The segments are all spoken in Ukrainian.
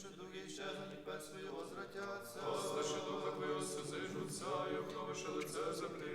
що дуги щезнуть, пес свою возвратяться. Послаши духа Твого созижуться, і обновиши лице землі.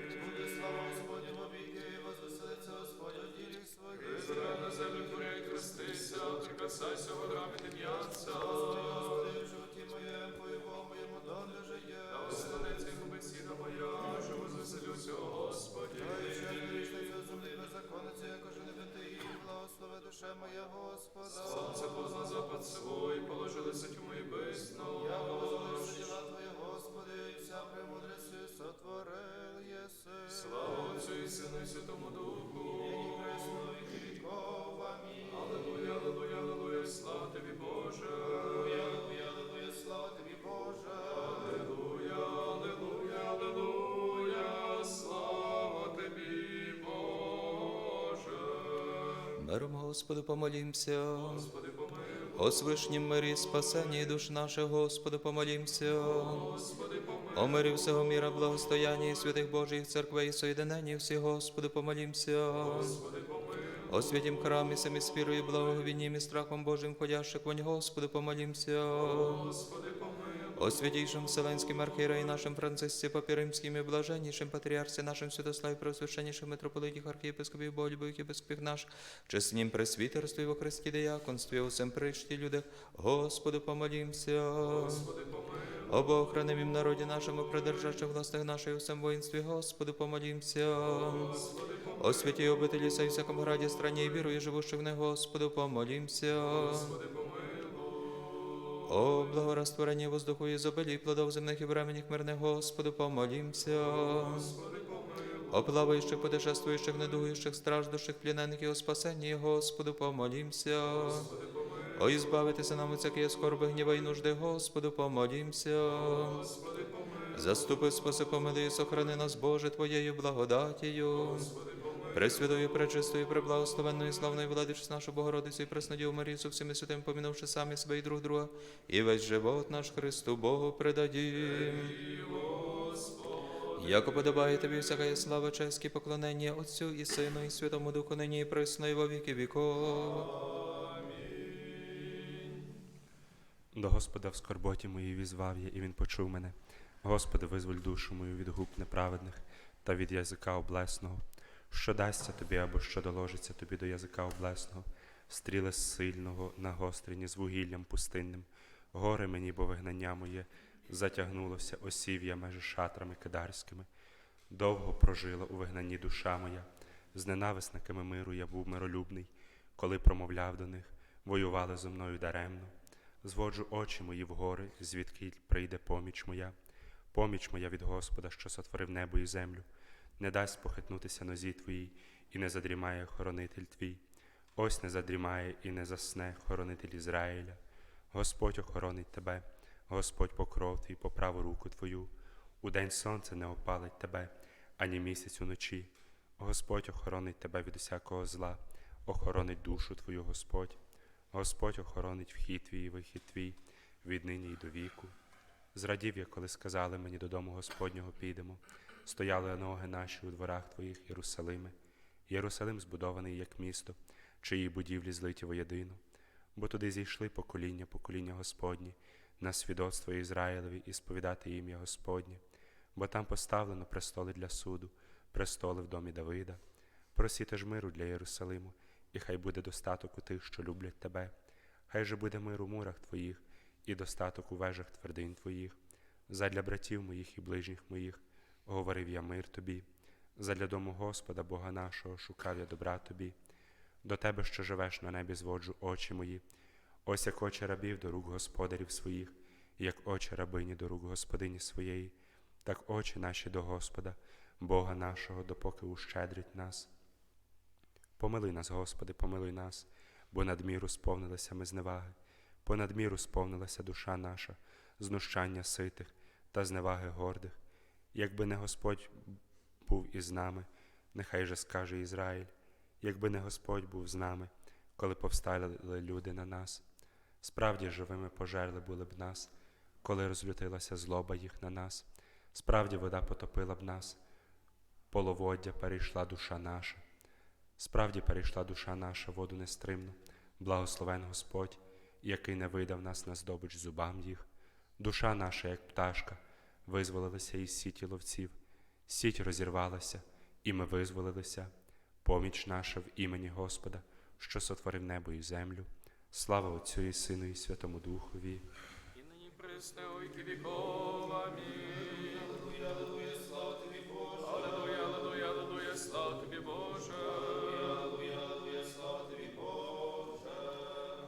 Миром Господу помолімся. Господи, помилуй. О свишнім мирі, спасенні душ наших, Господу помолімся. Господи, помилуй. О мирі всього міра, благостоянні і святих Божих церквей, соєдиненні всі, Господу помолімся. Господи, помилуй. О святім храмі, самі з вірою, і страхом Божим, ходящих вонь, Господу помолімся. Господи, помилуй. О святійшим Вселенським архієреї нашим Францисці, Папі Римським і блаженнішим патріарсі нашим святославі, преосвященнішим митрополитіх, архієпископів, Боголюбових єпископів наш, чеснім пресвітерстві во Христі дияконстві, усім причті людях, Господу помолімся. Господи, помилуй. О Богохранимім народі нашому, придержащих властях нашої у всем воїнстві, Господу помолімся. Господи, помилуй. О святій обителі сей всякому граді, страні і вірою живущих в них, Господу помолімся. Господи, помилуй. О благорастворенні воздуху і зобилі, плодов земних і временних мирних, Господу помолімся. Господи. О плаваючих, путешествуючих, недугуючих, страждущих, плінених і о спасенні, Господу помолімся. Господи. О, ізбавитися нам від всякої скорби, гніва і нужди, Господу помолімся. Господи. Заступи, спаси, помилуй, і сохрани нас, Боже, Твоєю благодатію. Господи. Пресвятою, пречистою, преблагословенною, славною владичу нашу Богородицю і Преснодіву Марію, со всіми святим, помінувши самі себе і друг друга, і весь живот наш Христу Богу предадім. Яко подобає тобі всяка слава, честь поклонення Отцю і Сину, і Святому Духу, нині і присно, і во віки віков. До Господа в скорботі моїй візвав я, і він почув мене. Господи, визволь душу мою від губ неправедних та від язика облесного. Що дасться тобі або що доложиться тобі до язика облесного, стріли сильного нагострені з вугіллям пустинним. Горе мені, бо вигнання моє затягнулося, осів я межі шатрами кидарськими. Довго прожила у вигнанні душа моя, з ненависниками миру я був миролюбний, коли промовляв до них, воювали зо мною даремно. Зводжу очі мої в гори, звідки прийде поміч моя, поміч моя від Господа, що сотворив небо і землю, не дасть похитнутися нозі твоїй, і не задрімає хоронитель твій. Ось не задрімає і не засне хоронитель Ізраїля. Господь охоронить тебе, Господь покров твій по праву руку твою. У день сонце не опалить тебе, ані місяць уночі. Господь охоронить тебе від усякого зла, охоронить душу твою, Господь. Господь охоронить вхід твій і вихід твій від нині й до віку. Зрадів я, коли сказали мені додому Господнього підемо. Стояли ноги наші у дворах Твоїх, Єрусалиме. Єрусалим збудований як місто, чиї будівлі злиті воєдину. Бо туди зійшли покоління, покоління Господні, на свідоцтво Ізраїлеві і сповідати ім'я Господнє. Бо там поставлено престоли для суду, престоли в домі Давида. Просіте ж миру для Єрусалиму, і хай буде достаток у тих, що люблять тебе. Хай же буде мир у мурах твоїх, і достаток у вежах твердинь твоїх. Задля братів моїх і ближніх моїх говорив я мир тобі. Задля дому Господа, Бога нашого, шукав я добра тобі. До тебе, що живеш на небі, зводжу очі мої. Ось як очі рабів до рук господарів своїх, як очі рабині до рук господині своєї, так очі наші до Господа, Бога нашого, допоки ущедрить нас. Помили нас, Господи, помилуй нас, бо надміру сповнилися ми зневаги, по надміру сповнилася душа наша, знущання ситих та зневаги гордих. Якби не Господь був із нами, нехай же скаже Ізраїль, якби не Господь був з нами, коли повстали люди на нас. Справді живими пожерли були б нас, коли розлютилася злоба їх на нас. Справді вода потопила б нас, половоддя перейшла душа наша. Справді перейшла душа наша воду нестримну, благословен Господь, який не видав нас на здобич зубам їх. Душа наша, як пташка, визволилася із сіті ловців, сіть розірвалася, і ми визволилися. Поміч наша в імені Господа, що сотворив небо і землю. Слава Отцю і Сину, і Святому Духові. І нині пресне ойки віков. Амінь.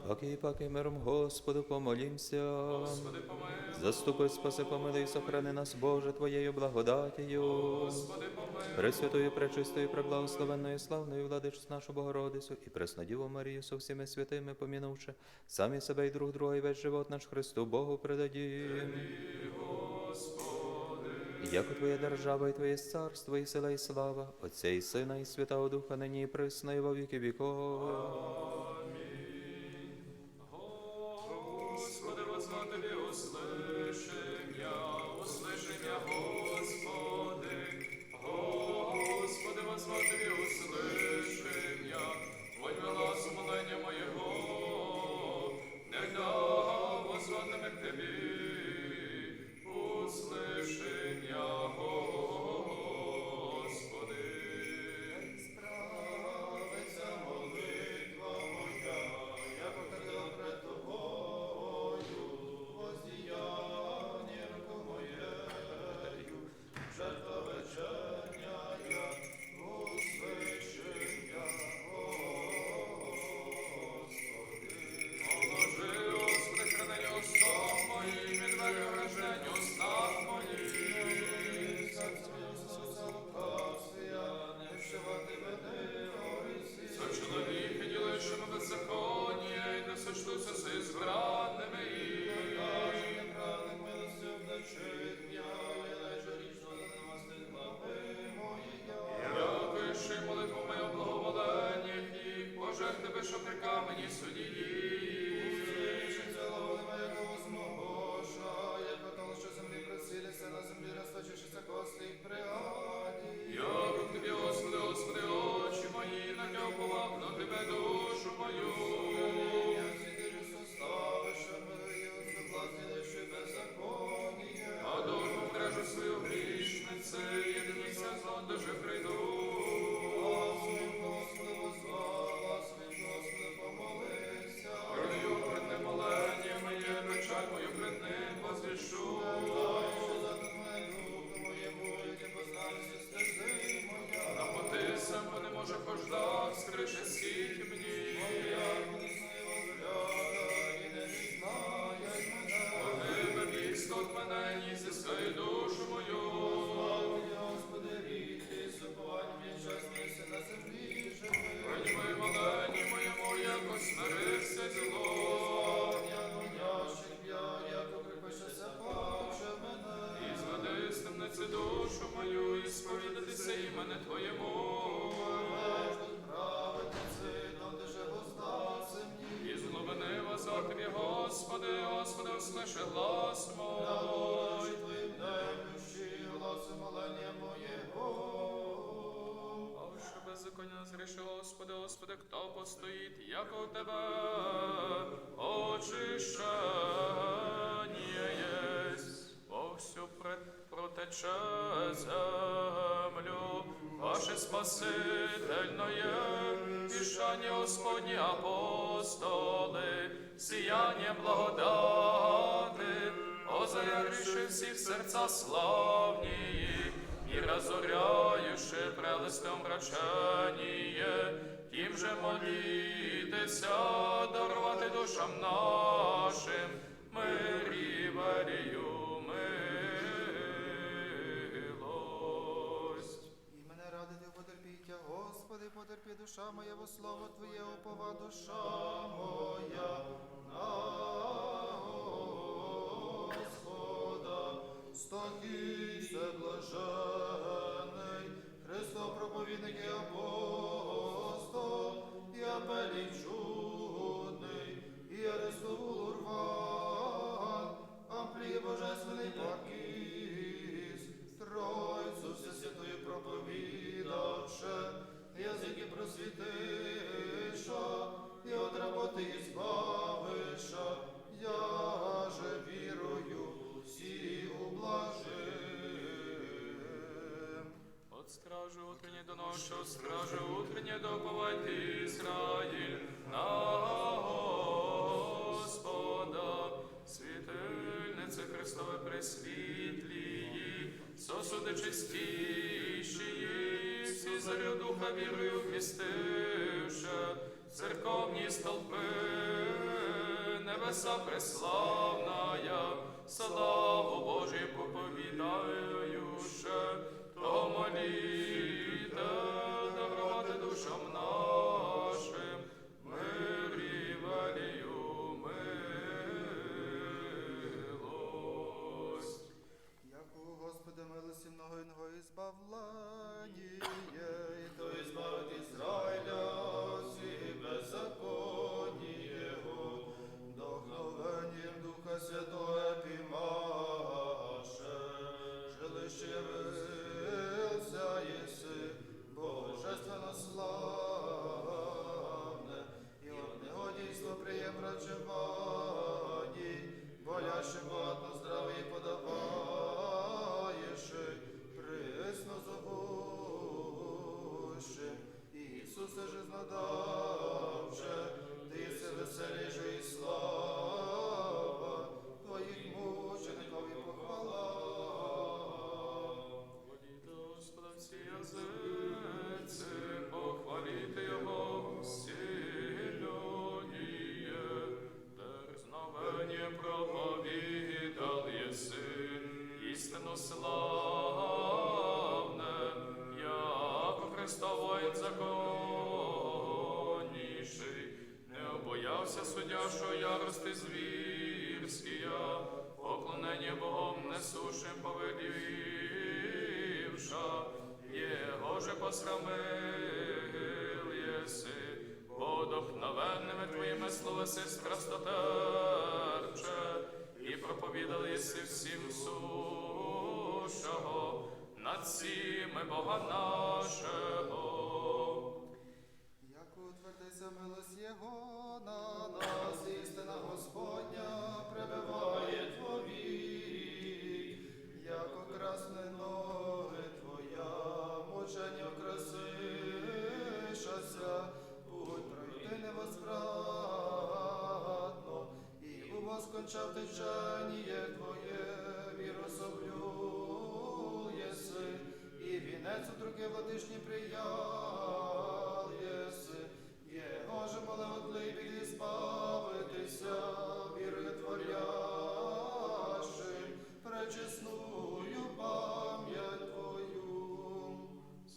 Боже. Паки, паки, миром Господу помолімся. Господи, помилуй. Заступи, спаси, помилуй, сохрани нас, Боже, Твоєю благодатію. Господи, помилуй. Пресвятою, пречистою, преблагословенною, славною владичцю нашу Богородицю і преснодіву Марію со всіми святими помінувши, самі себе і друг друга, і весь живот наш Христу Богу предадім. Яко Твоя держава і Твоє царство, і сила, і слава, Отця і Сина, і Святого Духа, нині і присно, і во віки віков. Як у тебе очищення єсть, землю, ваше спасительне пішання Господні апостоли, сіяння благодати, озаряши всіх серця славні, і разоряючи прелестом мраченіє, тим же молітеся, дарувати душам нашим, мирі варію милость. І мене радити потерпіття, Господи, потерпі душа моя, во слово Твоє, опова душа моя. На Господа, стохійся блажений, вірою вмістивши, церковні столпи, небеса преславная, славу Божі, поповідающе, то моліте, як Христовий законніший, не обоявся судяшо ярости звірськія, поклонення Богом несушим повелівша, Його же посрамил єси, подохновенними твоїми словеси страстотерче, і проповідали єси всім сушого, над всіми Бога нашого. Як утвердиться милость Його на нас, істина Господня пребиває Твої, як окрасне ноги Твоя, мучення окрасишася, путь пройти невозвратно, і у воскончав теченіє Твоє, і вінець владишні приял єси, Його же молеводлий біді збавитися, вірою творяши, пречесную пам'ять Твою.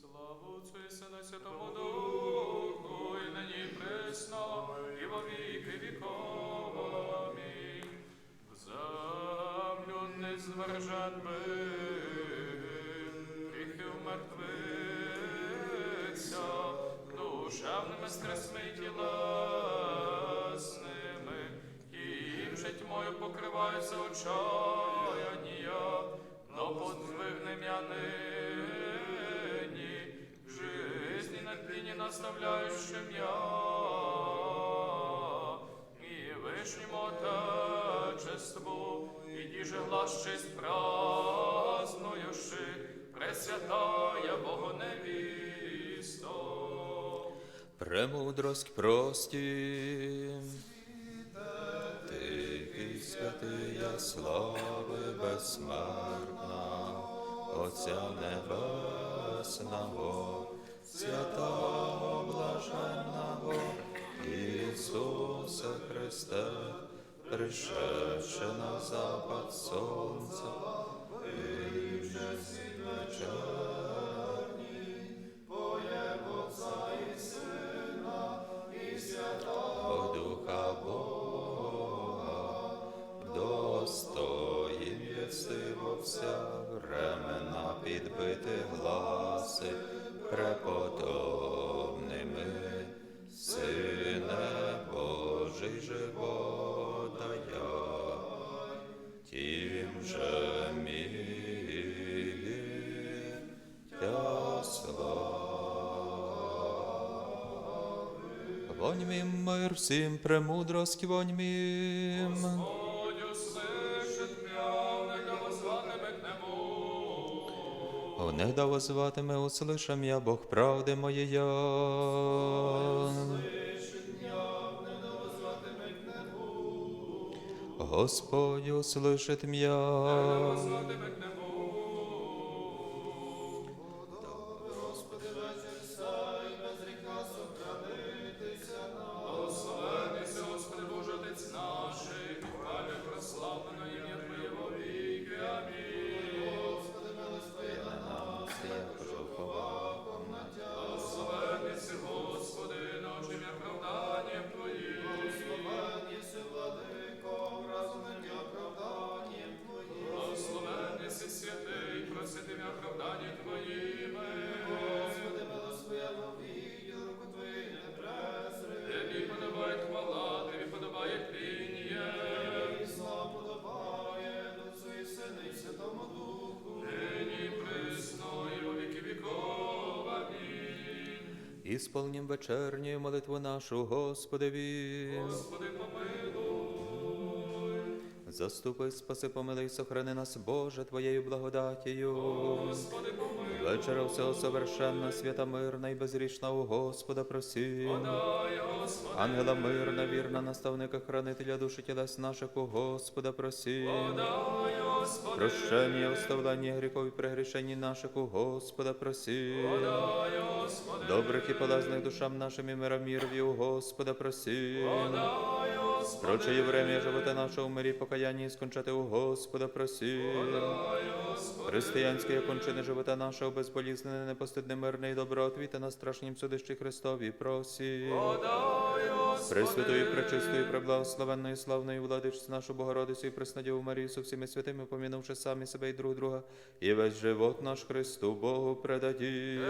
Слава Отцу і Сину Святому Духу, і нині і присно, і во віки віков. Амінь. В землю не звержен би, покриваються очаяння, но подвигнем я нині, в жизни на тліні наставляющим я, і вишнім Отечеству, і діже глас честь празднуючи, Пресвятая Бога невісто. Премудрость прості. Святия слави безсмертна, Отця Небесного, святого блаженного Ісуса Христе, пришедше на запад сонця, вийшли світ вечерній, Вонь мим мир всім премудрость вонь мим. Господь услышит м'я, не возватиме к нему. Онегда возватиме, услышам я, Бог правди моєя. Господь услышит меня. Ісполнім вечерню молитву нашу Господеві. Господи, помилуй. Заступи, спаси, помилуй, сохрани нас, Боже, Твоєю благодатію. Господи, помилуй. Вечора всього совершенна, свята мирна і безрічна у Господа просі. Ангела мирна, вірна, наставника, хранителя душі тілес наших у Господа просі. Прощення, оставлення гріхов і прегрішень наших у Господа проси. Добрих і полезних душам нашим і мира мірові у Господа проси. Господи, время живота нашого в мирі покаяння і скончати у Господа просі. Християнське кончини живота нашого безболізне, непостидне, мирне і добротвіте на страшнім судищі Христові просі. дай, Господи, Пресвятою, пречистою, преблагословенною, славною нашу Богородицю і Преснодіву Марію со всіми святими, помінувши самі себе і друг друга, і весь живот наш Христу Богу. Господи,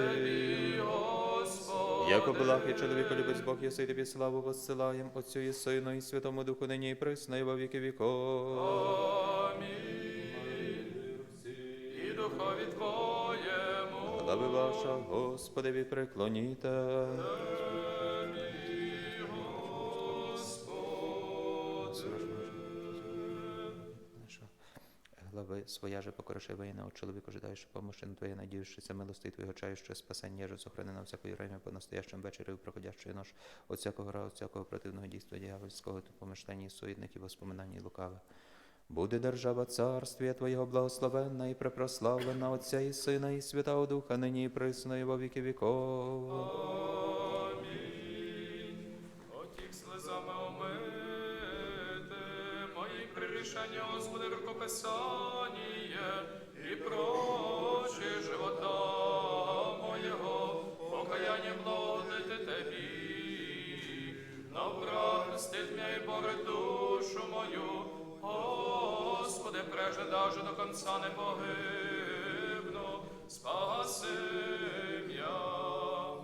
Яко благ і чоловіко любець Бог, єси тобі славу воссилаєм Отцю і Сину і Святому Духу нині і присно, і во віки віков. Духові Твоєму. Глави ваша, Господеві, преклоніте. Наша Глави своя же покориши воїна, от чоловіку жидаєш помощи на Твоє, надіючися милости Твого чаюче спасення, же сохрани на всякої время по настоящем вечері, проходящої нож, от всякого ра, от всякого противного дійства дьявольського, то помишлення суєдних і воспоминань лукаве. Буде держава царствія Твоєго благословенна і препрославлена Отця і Сина, і Святого Духа, нині і присно, і во віки віков. Амінь. Отік слезами омити, мої прирішення, Господи, в рукописання, і прочі живота моєго, покаяння благодати Тебі. Набрав стид м'я і Боже душу мою, Господи, преже даже до конца не погибну, спаси м'я.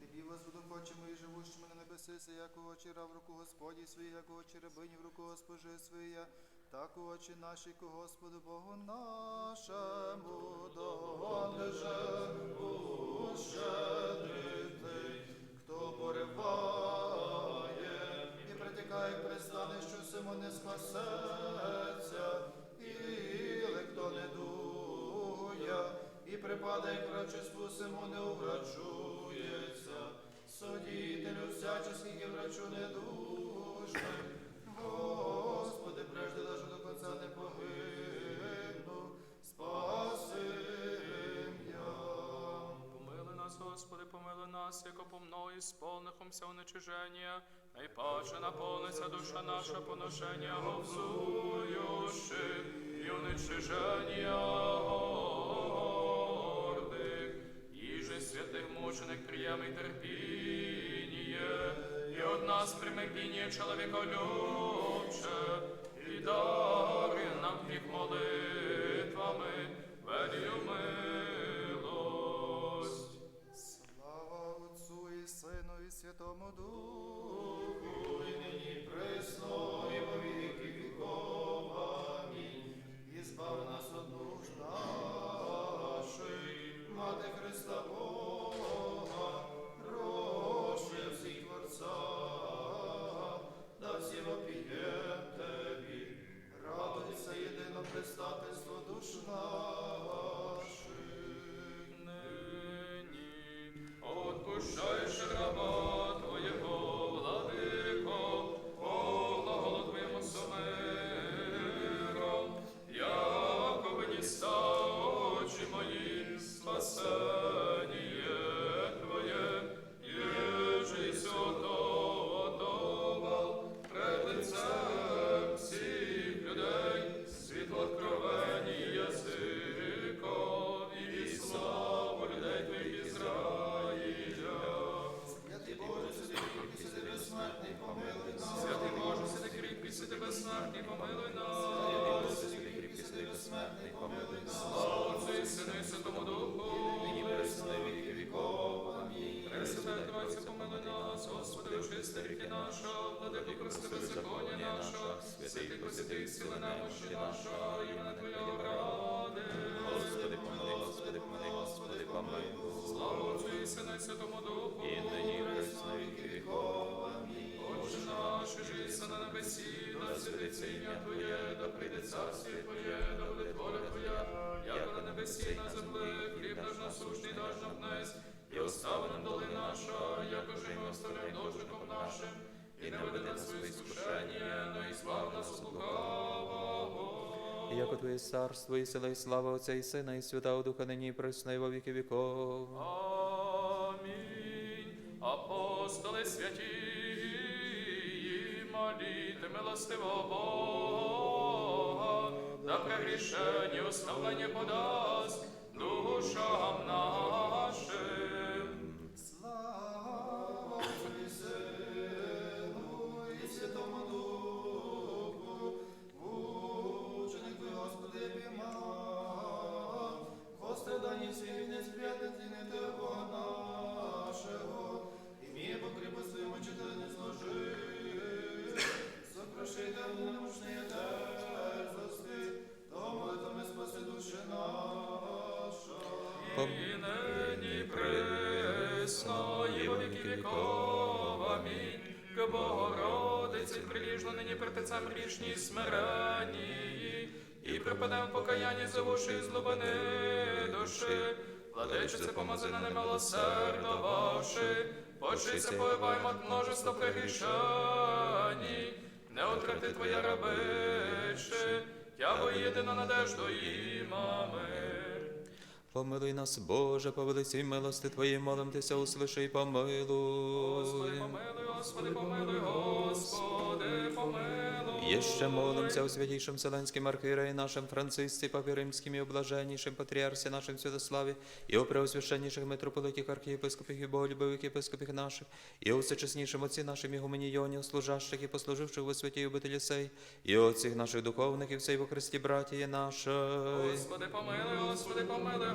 Тобі возводу хочемо і живущими на небеси, як очі рав руку Господі свої, як очі рабині в руку Госпожи своя, так очі наші ко Господу Богу нашому, донеже ущедрити, віка, пристане, що симо не спасеться, і хто не дуя, і припадай і врачеству симо не уврачується, Судітелю всяческих і врачу не дуже. Господи, прежде даже до конца не погибну, спаси. Помили нас, Господи, помили нас, яко по мною сполнихомся уничиження, найпаче наповниться душа наша поношення, обзуючи і уничиження гордих, їже святих мучених приємий терпіння, і од нас примиріння чоловіка любче, і дари нам їх молитвами, велію милость. Слава Отцу і Сину і Святому Духу, нині святиться ім'я Твоє, да прийде царствие Твоє, да буде воля Твоя, як на небесі, на землі, хліб наш насущний даж нам днес, і остави нам доли наша, як уже ми оставляємо должником нашим, і не веди нас в іскушення, но і збав нас лукавого. І Яко Твоє царство, і сила, і слава Отця і Сина, і Святого Духа, нині і присно, і во віки віков. Амінь. Апостоли святі, моліте милостивого Бога, да прегрішення оставлення подасть душам нашим. І нині присно, і во віки віков. Амінь. К Богородиці приліжно нині Отцем грішній смиренні, і припадем в покаянні зовуши з глибини душі. Владичице, помози на немилосердно ваші, почися поїбаємо от множество прегрішень, не отрати Твоя рабиче, тябо єдину надежду і мами. Помилуй нас, Боже, по великій милости Твоїй, молимтеся, услиши і помилуй. Господи, помилуй, Господи, помилуй, Господи, помилуй. І ще молимося у святійшим Вселенським архієреї нашим Францисці, Папі Римським і облаженнішим патріарсі нашим Святославі, і у преосвященніших митрополитіх архієпископів і боголюбивих єпископів наших, і у всечеснішим отці нашим Ігуменійоні, служащих і послуживших у святій обителі сей, і отціх наших духовних і всей во Христі братії нашої. Господи, помилуй, Господи, помилуй,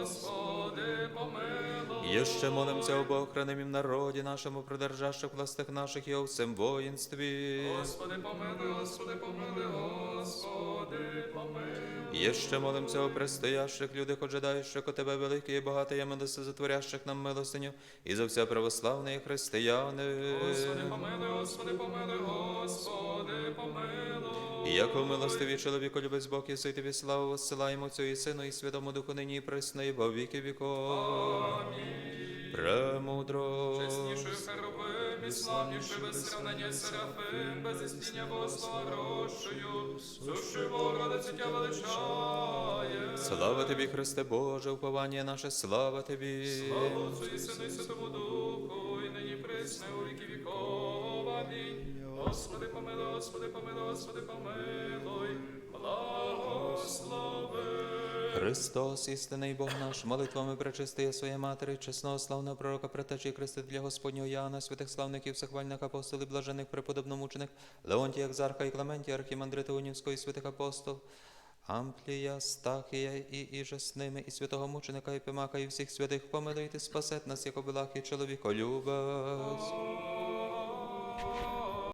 Господи, помилуй. Ще молимося об охранимім народі нашому, придержащих властях наших і о всем воїнстві. Господи, помилуй, Господи, помили, Господи, помили. Є ще молимся о предстоящих людях, ожидаючих у Тебе великий і багатий, я милости затворящих нам милостиню, і за все православні християни. Господи, помили, Господи, помили, Господи, помилуй. І яко милостиві чоловіку любець Бог, і тобі славу воссилаємо Отцю і Сину, і Святому Духу нині і присно, і во віки віков. Премудро. І без сравнення серафим, без істіння Богослова грошою, сущою Богородицю тя величає. Слава тобі, Христе Боже, уповання наше, слава тобі. Слава Отцю і Сину і Святому Духу, і нині присне у віки віков. Амінь. Господи, помилуй, Господи, помилуй, Господи, помилуй, Христос, істинний Бог наш, молитвами пречистиє своє матері, чесного славного пророка, протечі Христи для Господнього Яна, святих славників, всехвальних апостолів, блажених преподобномучених, Леонтія, Екзарха і Клементія, архімандрита Унівського і святих апостол, Амплія, Стахія і іже з ними, і святого мученика Епимака, і всіх святих помилуйте, спасет нас, як обилах і чоловіколюбець.